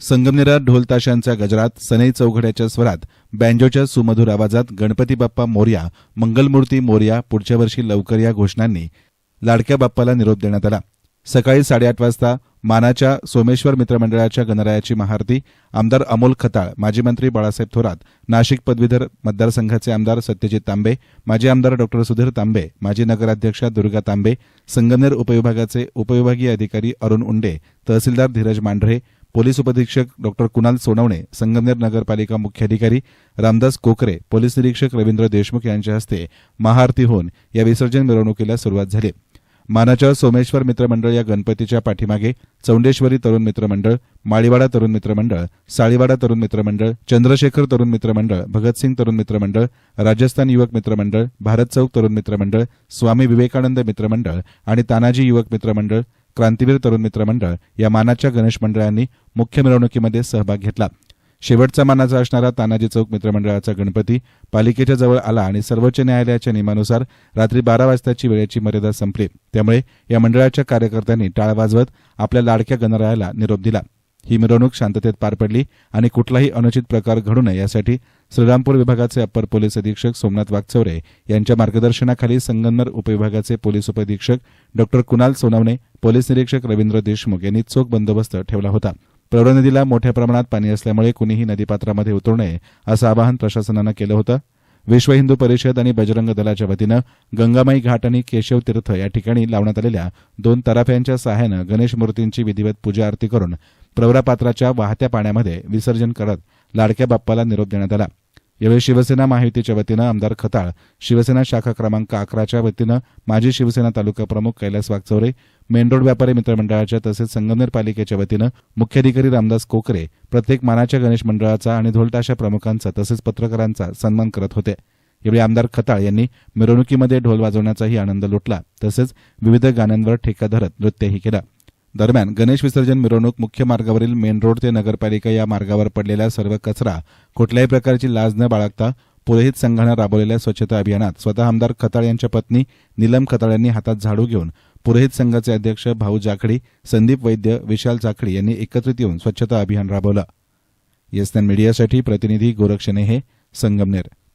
संगमनेरात ढोलताशांच्या गजरात सनई चौघड्याच्या स्वरात बँजोच्या सुमधुर आवाजात गणपती बाप्पा मोर्या मंगलमूर्ती मोर्या पुढच्या वर्षी लवकर या घोषणांनी लाडक्या बाप्पाला निरोप देण्यात आला. सकाळी साडेआठ वाजता मानाच्या सोमेश्वर मित्रमंडळाच्या गणरायाची महाआरती आमदार अमोल खताळ माजी मंत्री बाळासाहेब थोरात नाशिक पदवीधर मतदारसंघाचे आमदार सत्यजित तांबे माजी आमदार डॉक्टर सुधीर तांबे माजी नगराध्यक्षा दुर्गा तांबे संगमनेर उपविभागाचे उपविभागीय अधिकारी अरुण उंडे तहसीलदार धीरज मांढरे पोलीस उपधीक्षक डॉक्टर कुणाल सोनवणे संगमनेर नगरपालिका मुख्याधिकारी रामदास कोकरे पोलीस निरीक्षक रवींद्र देशमुख यांच्या हस्ते महाआरती होऊन या विसर्जन मिरवणुकीला सुरुवात झाली. मानाच्या सोमेश्वर मित्रमंडळ या गणपतीच्या पाठीमागे चौंडेश्वरी तरुण मित्रमंडळ माळीवाडा तरुण मित्रमंडळ साळीवाडा तरुण मित्रमंडळ चंद्रशेखर तरुण मित्रमंडळ भगतसिंग तरुण मित्रमंडळ राजस्थान युवक मित्रमंडळ भारत चौक तरुण मित्रमंडळ स्वामी विवेकानंद मित्रमंडळ आणि तानाजी युवक मित्रमंडळ क्रांतीवीर तरुण मित्रमंडळ या मानाच्या गणेश मंडळांनी मुख्य मिरवणुकीमध्ये सहभाग घेतला. शेवटचा मानाचा असणारा तानाजी चौक मित्रमंडळाचा गणपती पालिकेच्या जवळ आला आणि सर्वोच्च न्यायालयाच्या नियमानुसार रात्री बारा वाजताची वेळेची मर्यादा संपली. त्यामुळे या मंडळाच्या कार्यकर्त्यांनी टाळ वाजवत आपल्या लाडक्या गणरायाला निरोप दिला. ही मिरवणूक शांततेत पार पडली आणि कुठलाही अनुचित प्रकार घडू नये यासाठी श्रीरामपूर विभागाचे अप्पर पोलीस अधीक्षक सोमनाथ वागचौरे यांच्या मार्गदर्शनाखाली संगमनेर उपविभागाचे पोलीस उपअधीक्षक डॉक्टर कुणाल सोनवणे पोलीस निरीक्षक रवींद्र देशमुख यांनी चोख बंदोबस्त ठेवला होता. प्रवरा नदीला मोठ्या प्रमाणात पाणी असल्यामुळे कुणीही नदीपात्रामध्ये उतरू नये असं आवाहन प्रशासनानं केलं होतं. विश्व हिंदू परिषद आणि बजरंग दलाच्या वतीनं गंगामाई घाट आणि केशव तीर्थ या ठिकाणी लावण्यात आलेल्या दोन तराफ्यांच्या सहाय्यानं गणेश मूर्तींची विधिवत पूजा आरती करून प्रवरापात्राच्या वाहत्या पाण्यामध्ये विसर्जन करत लाडक्या बाप्पाला निरोप देण्यात आला. यावेळी शिवसेना महायुतीच्या वतीनं आमदार खताळ शिवसेना शाखा क्रमांक अकराच्या वतीनं माजी शिवसेना तालुका प्रमुख कैलास वागचौरे मेन रोड व्यापारी मित्रमंडळाच्या तसेच संगमनेर पालिकेच्या वतीनं मुख्याधिकारी रामदास कोकरे प्रत्येक मानाच्या गणेश मंडळाचा आणि ढोलताशा प्रमुखांचा तसेच पत्रकारांचा सन्मान करत होते. यावेळी आमदार खताळ यांनी मिरवणुकीमध्ये ढोल वाजवण्याचाही आनंद लुटला तसेच विविध गाण्यांवर ठेका धरत नृत्यही केलं. दरम्यान गणेश विसर्जन मिरवणूक मुख्य मार्गावरील मेन रोड ते नगरपालिका या मार्गावर पडलेला सर्व कचरा कुठल्याही प्रकारची लाज न बाळगता पुरोहित संघानं राबवलेल्या स्वच्छता अभियानात स्वतः आमदार खताळ यांच्या पत्नी नीलम खताळ यांनी हातात झाडू घेऊन पुरोहित संघाचे अध्यक्ष भाऊ जाखडी संदीप वैद्य विशाल जाखडी यांनी एकत्रित येऊन स्वच्छता अभियान राबवलं. येसनॅन मीडियासाठी प्रतिनिधी गोरक्षणे हे संगमनेर.